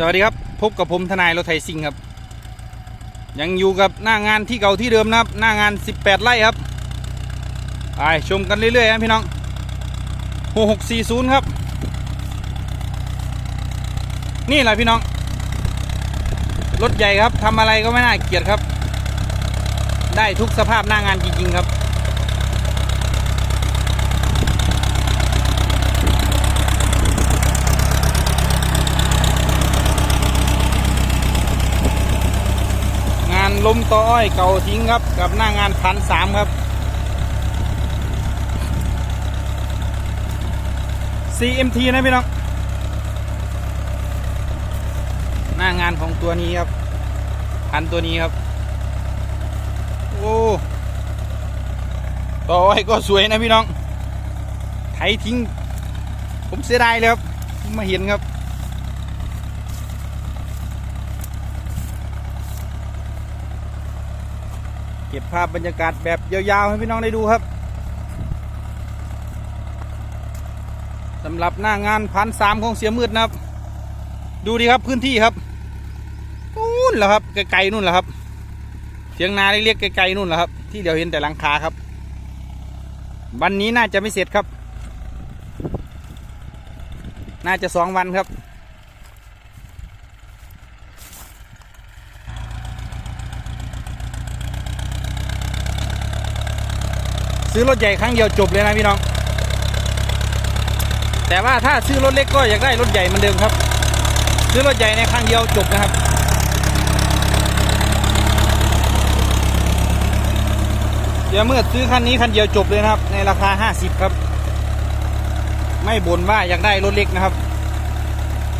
สวัสดีครับ พบกับผมทนายรถไทยซิงครับ ยังอยู่กับหน้างานที่เก่าที่เดิมนะครับ หน้างาน 18 ไร่ครับไปชมกันเรื่อยๆนะพี่น้อง 6640 ครับ นี่แหละพี่น้อง รถใหญ่ครับทำอะไรก็ไม่น่าเกลียดครับ ได้ทุกสภาพหน้างานจริงๆครับ ล้มต่ออ้อยเก่าทิ้งครับ กับหน้างานพันสามครับ CMT นะพี่น้อง หน้างานของตัวนี้ครับพันตัวนี้ครับ โอ้ต่ออ้อยก็สวยนะพี่น้องไถทิ้ง ผมเสียดายเลยครับผมมาเห็นครับ เก็บภาพบรรยากาศแบบยาวๆ ให้พี่น้องได้ดูครับสำหรับหน้างานพันสามของเสียมืดนะครับ ดูดีครับพื้นที่ครับนู่นแหละครับไกลๆนู่นแหละครับเสียงนาเรียกๆไกลๆนู่นแหละครับ ที่เดี๋ยวเห็นแต่หลังคาครับ วันนี้น่าจะไม่เสร็จครับ น่าจะสองวันครับ ซื้อรถใหญ่ครั้งเดียวจบเลยนะพี่น้อง แต่ว่าถ้าซื้อรถเล็กก็อยากได้รถใหญ่เหมือนเดิมครับ ซื้อรถใหญ่ในครั้งเดียวจบนะครับเดี๋ยวเมื่อซื้อคันนี้คันเดียวจบเลยนะครับ ในราคา50ครับ ไม่บ่นว่าอยากได้รถเล็กนะครับ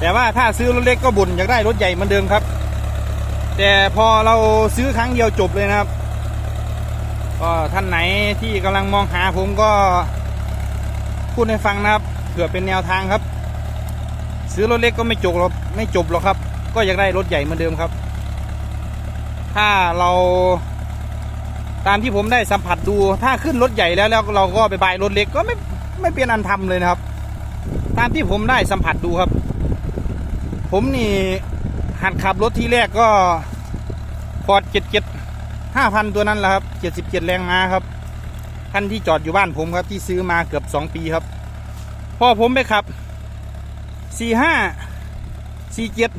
แต่ว่าถ้าซื้อรถเล็กก็บ่นอยากได้รถใหญ่เหมือนเดิมครับ แต่พอเราซื้อครั้งเดียวจบเลยนะครับ ก็ท่านไหนที่กำลังมองหาผมก็พูดให้ฟังนะครับ เผื่อเป็นแนวทางครับ ซื้อรถเล็กก็ไม่จบหรอกไม่จบหรอกครับ ก็อยากได้รถใหญ่เหมือนเดิมครับ ถ้าเราตามที่ผมได้สัมผัสดู ถ้าขึ้นรถใหญ่แล้วแล้วเราก็ไปบายรถเล็กก็ไม่ไม่เป็นอันทำเลยนะครับ ตามที่ผมได้สัมผัสดูครับ ผมนี่หัดขับรถที่แรกก็ฟอร์ดเจ็ดเจ็ด ห้าพันตัวนั้นแหละครับเจ็ดสิบเจ็ดแรงม้าครับคันที่จอดอยู่บ้านผมครับ ที่ซื้อมาเกือบสองปีครับ พ่อผมไปขับสี่ห้าสี่เจ็ด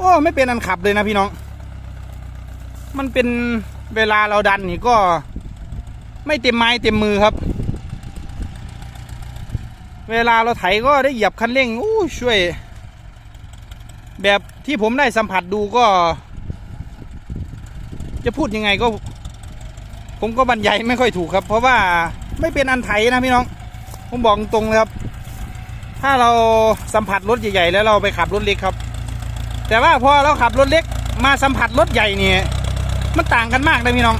ก็ไม่เป็นอันขับเลยนะพี่น้อง มันเป็นเวลาเราดันนี่ก็ไม่เต็มไม้เต็มมือครับ เวลาเราไถก็ได้เหยียบคันเร่งอู้ช่วย แบบที่ผมได้สัมผัสดูก็ จะพูดยังไงก็ ผมก็บรรยายไม่ค่อยถูกครับ เพราะว่าไม่เป็นอันไถนะพี่น้อง ผมบอกตรงเลยครับ ถ้าเราสัมผัสรถใหญ่ๆแล้วเราไปขับรถเล็กครับ แต่ว่าพอเราขับรถเล็กมาสัมผัสรถใหญ่เนี่ยมันต่างกันมากเลยพี่น้อง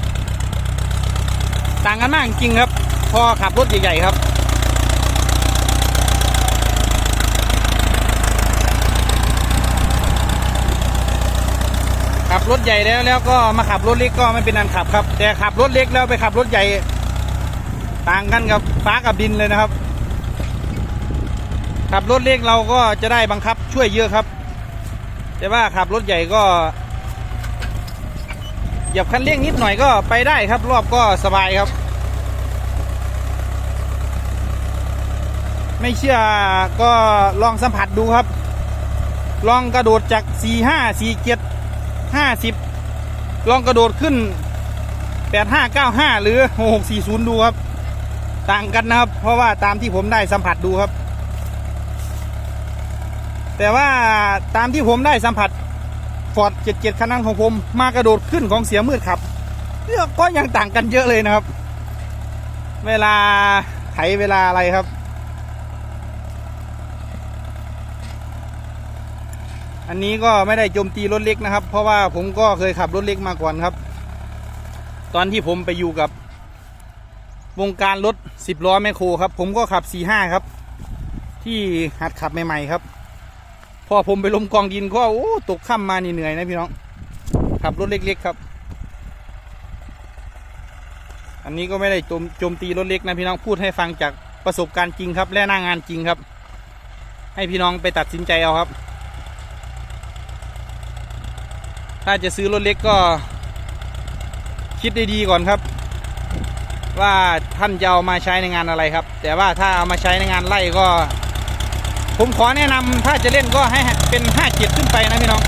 ต่างกันมากจริงครับ พอขับรถใหญ่ๆครับ รถใหญ่แล้วแล้วก็มาขับรถเล็กก็ไม่เป็นอันขับครับ แต่ขับรถเล็กแล้วไปขับรถใหญ่ต่างกันกับฟ้ากับดินเลยนะครับ ขับรถเล็กเราก็จะได้บังคับช่วยเยอะครับ แต่ว่าขับรถใหญ่ก็เหยียบคันเร่งนิดหน่อยก็ไปได้ครับ รอบก็สบายครับ ไม่เชื่อก็ลองสัมผัสดูครับ ลองกระโดดจาก 4 5 4 7 ห้าสิบลองกระโดดขึ้นแปดห้าเก้าห้าหรือหกสี่ศูนย์ดูครับ ต่างกันนะครับ เพราะว่าตามที่ผมได้สัมผัสดูครับ แต่ว่าตามที่ผมได้สัมผัสฟอร์ดเจ็ดเจ็ดคันนั้นของผม มากระโดดขึ้นของเสียมืดครับก็ยังต่างกันเยอะเลยนะครับ เวลาไถเวลาอะไรครับ อันนี้ก็ไม่ได้โจมตีรถเล็กนะครับ เพราะว่าผมก็เคยขับรถเล็กมาก่อนครับ ตอนที่ผมไปอยู่กับ วงการรถสิบล้อแมคโครครับ ผมก็ขับสี่ห้าครับ ที่หัดขับใหม่ๆครับ พอผมไปล้มกองดินก็โอ้ตกค่ำมานี่เหนื่อยนะพี่น้อง ขับรถเล็กๆครับ อันนี้ก็ไม่ได้โจมโจมตีรถเล็กนะพี่น้องพูดให้ฟังจากประสบการณ์จริงครับ และหน้างานจริงครับ ให้พี่น้องไปตัดสินใจเอาครับ ถ้าจะซื้อรถเล็กก็ คิดดีๆก่อนครับ ว่าท่านจะเอามาใช้ในงานอะไรครับ แต่ว่าถ้าเอามาใช้ในงานไล่ก็ ผมขอแนะนำถ้าจะเล่นก็ให้เป็นห้าเจ็ดขึ้นไปนะพี่น้อง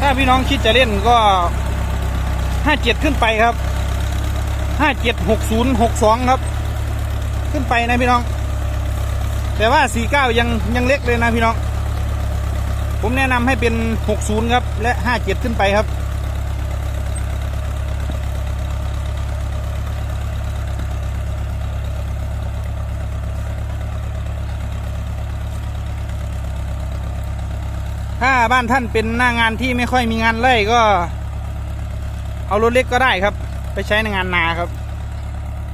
ถ้าพี่น้องคิดจะเล่นก็ห้าเจ็ดขึ้นไปครับห้าเจ็ดหกศูนย์หกสองครับ ขึ้นไปนะพี่น้อง แต่ว่าสี่เก้ายังยังเล็กเลยนะพี่น้อง ผมแนะนำให้เป็นหกศูนย์ครับ และห้าเจ็ดขึ้นไปครับ ถ้าบ้านท่านเป็นหน้างานที่ไม่ค่อยมีงานไล่ก็ เอารถเล็กก็ได้ครับ ไปใช้ในงานนาครับ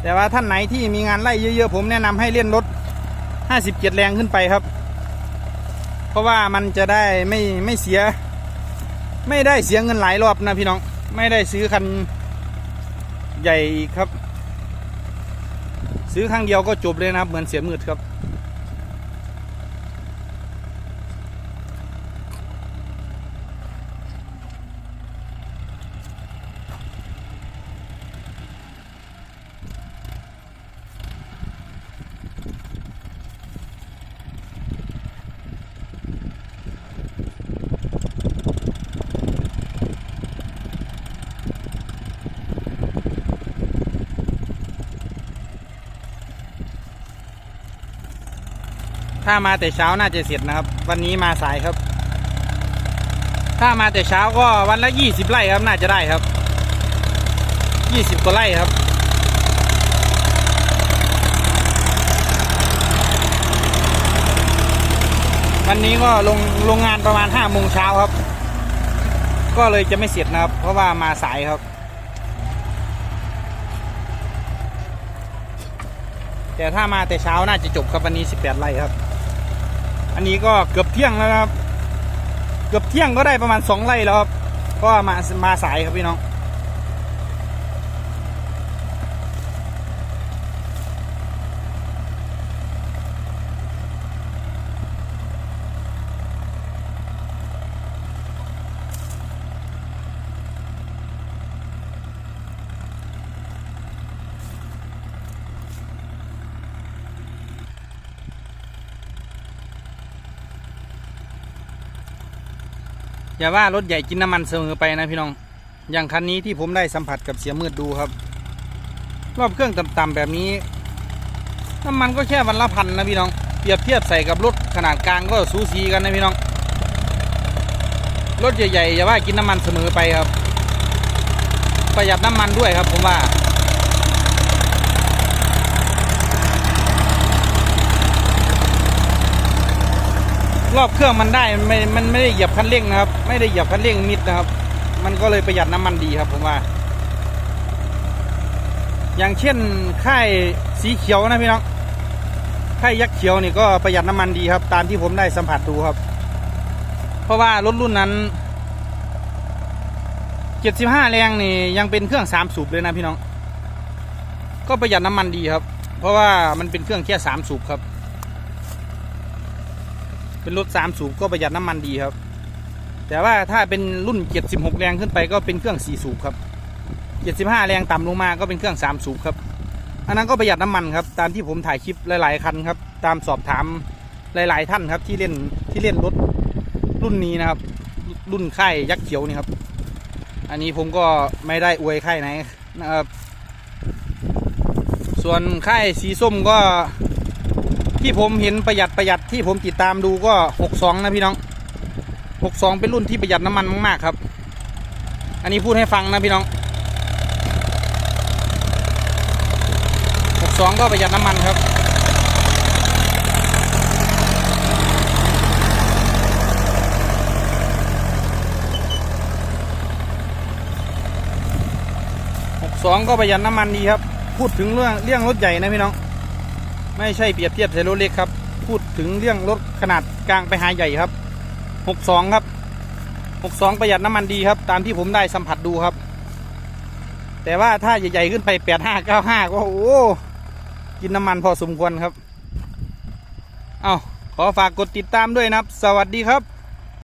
แต่ว่าท่านไหนที่มีงานไล่เยอะๆ ผมแนะนำให้เล่นรถ 57 แรงขึ้นไปครับ เพราะว่ามันจะได้ไม่ไม่เสีย ไม่ได้เสียเงินหลายรอบนะพี่น้อง ไม่ได้ซื้อคันใหญ่ครับ ซื้อครั้งเดียวก็จบเลยนะครับ เหมือนเสียมืดครับ ถ้ามาแต่เช้าน่าจะเสร็จนะครับ วันนี้มาสายครับ ถ้ามาแต่เช้าก็วันละยี่สิบไร่ครับน่าจะได้ครับยี่สิบกว่าไร่ครับวันนี้ก็ลงโรงงานประมาณห้าโมงเช้าครับ ก็เลยจะไม่เสร็จนะครับ เพราะว่ามาสายครับ แต่ถ้ามาแต่เช้าน่าจะจบครับวันนี้18ไร่ครับ อันนี้ก็เกือบเที่ยงแล้วครับ เกือบเที่ยงก็ได้ประมาณสองไร่แล้วครับ ก็มามาสายครับพี่น้อง อย่าว่ารถใหญ่กินน้ำมันเสมอไปนะพี่น้อง อย่างคันนี้ที่ผมได้สัมผัสกับเสียมืดดูครับ รอบเครื่องต่ำๆแบบนี้น้ำมันก็แค่วันละพันนะพี่น้องเปรียบเทียบใส่กับรถขนาดกลางก็สูสีกันนะพี่น้อง รถใหญ่ๆอย่าว่ากินน้ำมันเสมอไปครับ ประหยัดน้ำมันด้วยครับผมว่า อบเครื่องมันได้มันไม่มันไม่ได้เหยียบคันเร่งนะครับ ไม่ได้เหยียบคันเร่งมิดนะครับ มันก็เลยประหยัดน้ำมันดีครับผมว่า อย่างเช่นค่ายสีเขียวนะพี่น้องค่ายยักษ์เขียวนี่ก็ประหยัดน้ำมันดีครับ ตามที่ผมได้สัมผัสดูครับ เพราะว่ารถรุ่นนั้น75แรงนี่ยังเป็นเครื่อง3สูบเลยนะพี่น้อง ก็ประหยัดน้ำมันดีครับ เพราะว่ามันเป็นเครื่องแค่3สูบครับ เป็นรถสามสูบก็ประหยัดน้ำมันดีครับ แต่ว่าถ้าเป็นรุ่น 76 แรงขึ้นไปก็เป็นเครื่อง4สูบครับ 75 แรงต่ำลงมาก็เป็นเครื่อง3สูบครับอันนั้นก็ประหยัดน้ำมันครับ ตามที่ผมถ่ายคลิปหลาย ๆคันครับ ตามสอบถามหลาย ๆ ท่านครับที่เล่นที่เล่นรถรุ่นนี้นะครับ รุ่นค่ายยักษ์เขียวนี่ครับ อันนี้ผมก็ไม่ได้อวยค่ายไหนนะครับ ส่วนค่ายสีส้มก็ ที่ผมเห็นประหยัดประหยัดที่ผมติดตามดูก็62นะพี่น้อง62เป็นรุ่นที่ประหยัดน้ำมันมากๆครับ อันนี้พูดให้ฟังนะพี่น้อง62ก็ประหยัดน้ำมันครับ62ก็ประหยัดน้ำมันดีครับ พูดถึงเรื่องเรื่องรถใหญ่นะพี่น้อง ไม่ใช่เปรียบเทียบใส่รถเล็กครับ พูดถึงเรื่องรถขนาดกลางไปหาใหญ่ครับ 62 ครับ 62 ประหยัดน้ำมันดีครับ ตามที่ผมได้สัมผัสดูครับ แต่ว่าถ้าใหญ่ๆขึ้นไป 85 95 ก็โอ้ กินน้ำมันพอสมควรครับ เอาขอฝากกดติดตามด้วยนะครับ สวัสดีครับ